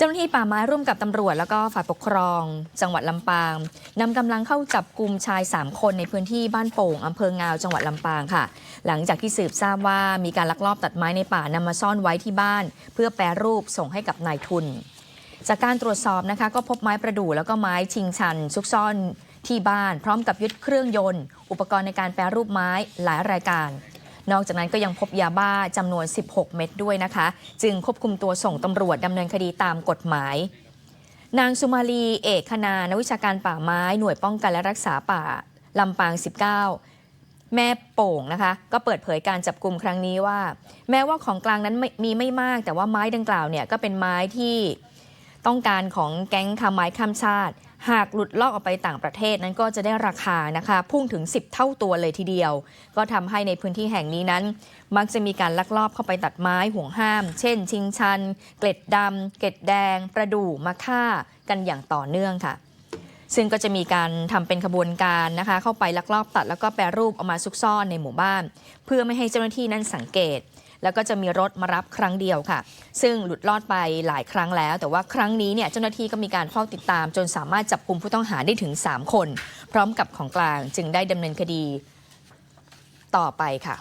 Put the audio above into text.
เจ้าหน้าที่ป่าไม้ร่วมกับตำรวจ แล้วก็ฝ่ายปกครอง จังหวัดลำปางนำกำลังเข้าจับกลุ่มชาย 3 คนในพื้นที่บ้านโป่งอำเภองาวจังหวัดลำปางค่ะ หลังจากที่สืบทราบว่ามีการลักลอบตัดไม้ในป่านำมาซ่อนไว้ที่บ้าน เพื่อแปรรูปส่งให้กับนายทุน จากการตรวจสอบนะคะ ก็พบไม้ประดู่แล้วก็ไม้ชิงชัน ซุกซ่อนที่บ้าน พร้อมกับยึดเครื่องยนต์ อุปกรณ์ในการแปรรูปไม้หลายรายการ นอกจากนั้นก็ยังพบยาบ้าจำนวน 16 เม็ดด้วยนะคะ จึงควบคุมตัวส่งตำรวจดำเนินคดีตามกฎหมาย นางสุมาลีเอกคณานักวิชาการป่าไม้หน่วยป้องกันและรักษาป่าลำปาง 19แม่โป่งนะคะ ก็เปิดเผยการจับกลุ่มครั้งนี้ว่า แม้ว่าของกลางนั้นม่มีไม่มาก แต่ว่าไม้ดังกล่าวเนี่ยก็เป็นไม้ที่ต้องการของแก๊งค้าไม้ข้ามชาติ หากหลุดลอกออกไปต่างประเทศนั้นก็จะได้ราคานะคะ พุ่งถึง 10 เท่าตัวเลยทีเดียว ก็ทำให้ในพื้นที่แห่งนี้นั้น มักจะมีการลักลอบเข้าไปตัดไม้ห่วงห้าม เช่น ชิงชัน เกล็ดดำเกล็ดแดง ประดู่มะค่ากันอย่างต่อเนื่องค่ะ ซึ่งก็จะมีการทำเป็นขบวนการนะคะ เข้าไปลักลอบตัดแล้วก็แปรรูปเอามาซุกซ่อนในหมู่บ้าน เพื่อไม่ให้เจ้าหน้าที่นั้นสังเกต แล้วก็จะมีรถมารับครั้งเดียวค่ะ ซึ่งหลุดลอดไปหลายครั้งแล้ว แต่ว่าครั้งนี้เนี่ยเจ้าหน้าที่ก็มีการเฝ้าติดตาม จนสามารถจับกลุ่มผู้ต้องหาได้ถึง 3 คน พร้อมกับของกลางจึงได้ดำเนินคดีต่อไปค่ะ